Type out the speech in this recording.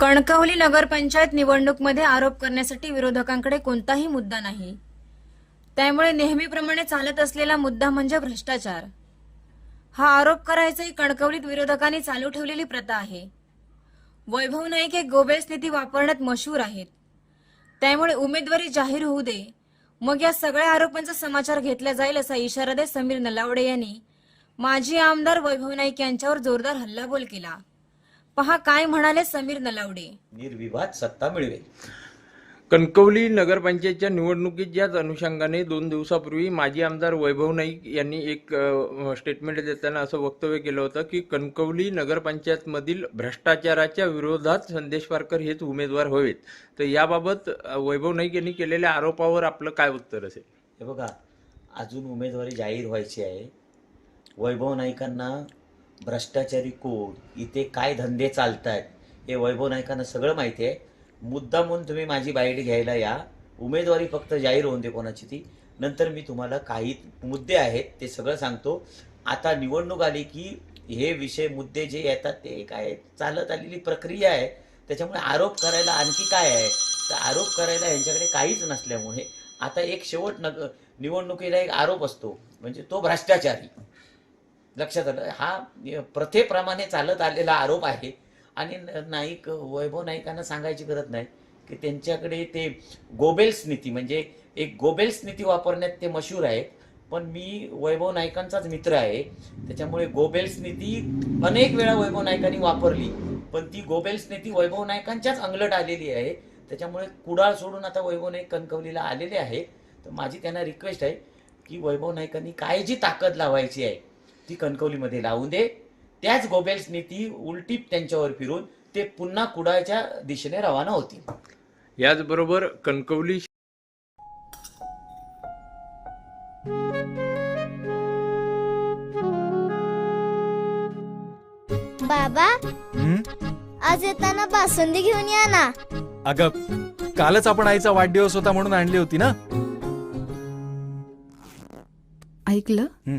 कणकवली नगरपंचायत निवडणूकमध्ये आरोप करण्यासाठी विरोधकांकडे कोणताही मुद्दा नाही. त्यामुळे नेहमीप्रमाणे चालत असलेला मुद्दा म्हणजे भ्रष्टाचार. हा आरोप करायचा ही कणकवलीत विरोधकांनी चालू ठेवलेली प्रथा आहे. वैभव नाईक हे गोबेस नीती वापरण्यात मशहूर आहेत. त्यामुळे उमेदवारी जाहीर होऊ दे. मग या सगळ्या आरोपांचा समाचार घेतला जाईल असा इशारा देत समीर नलावडे यांनी माजी आमदार वैभव नाईक यांच्यावर जोरदार हल्लाबोल केला. पहा काय म्हणाले समीर नलावडे. निर्विवाद सत्ता मिळवेल. कणकवली नगरपंचायतच्या निवडणुकीच्याच अनुषंगाने दोन दिवसापूर्वी माजी आमदार वैभव नाईक यांनी एक अ, स्टेटमेंट देताना असं वक्तव्य केलं होतं की कणकवली नगरपंचायतमधील भ्रष्टाचाराच्या विरोधात संदेश पारकर हेच उमेदवार हवेत तर याबाबत अ, वैभव नाईक यांनी केलेल्या आरोपावर आपलं काय उत्तर असेल? हे बघा अजून उमेदवारी जाहीर व्हायची आहे. वैभव नाईकांना भ्रष्टाचारी कोण? इथे काय धंदे चालत आहेत हे वैभव नायकांना सगळं माहिती आहे. मुद्दा म्हणून तुम्ही माझी बाईट घ्यायला या. उमेदवारी फक्त जाहीर होऊन दे कोणाची ती. नंतर मी तुम्हाला काही मुद्दे आहेत ते सगळं सांगतो. आता निवडणूक आली की हे विषय मुद्दे जे येतात ते काय चालत आलेली प्रक्रिया आहे. त्याच्यामुळे आरोप करायला आणखी काय आहे? तर आरोप करायला यांच्याकडे काहीच नसल्यामुळे आता एक शेवट नग निवडणुकीला एक आरोप असतो. म्हणजे तो भ्रष्टाचारी. लक्षात आलं. हा प्रथेप्रमाणे चालत आलेला आरोप आहे. आणि न- नाईक वैभव नाईकांना सांगायची गरज नाही की त्यांच्याकडे ते गोबेल्स नीती म्हणजे एक गोबेल्स नीती वापरण्यात ते मशहूर आहेत. पण मी वैभव नाईकांचाच मित्र आहे. त्याच्यामुळे गोबेल्स नीती अनेक वेळा वैभव नायकांनी वापरली. पण ती गोबेल्स नीती वैभव नायकांच्याच अंगलट आलेली आहे. त्याच्यामुळे कुडाळ सोडून आता वैभव नाईक कणकवलीला आलेले आहे. तर माझी त्यांना रिक्वेस्ट आहे की वैभव नायकांनी काय जी ताकद लावायची आहे ती कणकवलीमध्ये लावून दे. त्याच गोबेल्स नीती उलटी त्यांच्यावर फिरून ते पुन्हा कुडाळच्या दिशेने रवाना होतील. याचबरोबर कणकवली बाबा हं? आज येताना बासुंदी घेऊन या ना. अगं कालच आपण आईचा वाढदिवस होता म्हणून आणली होती ना? ऐकलं? हं.